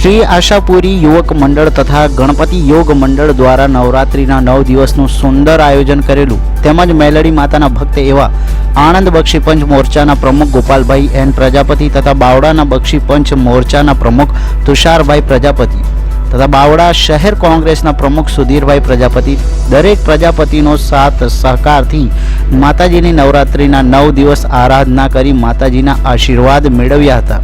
શ્રી આશાપુરી યુવક મંડળ તથા ગણપતિ યોગ મંડળ દ્વારા નવરાત્રિના નવ દિવસનું સુંદર આયોજન કરેલું. તેમજ મેલડી માતાના ભક્ત એવા આણંદ બક્ષી પંચ મોરચાના પ્રમુખ ગોપાલભાઈ એન પ્રજાપતિ તથા બાવડાના બક્ષી પંચ મોરચાના પ્રમુખ તુષારભાઈ પ્રજાપતિ તથા બાવડા શહેર કોંગ્રેસના પ્રમુખ સુધીરભાઈ પ્રજાપતિ. દરેક પ્રજાપતિનો સાથ સહકારથી માતાજીની નવરાત્રિના નવ દિવસ આરાધના કરી માતાજીના આશીર્વાદ મેળવ્યા હતા.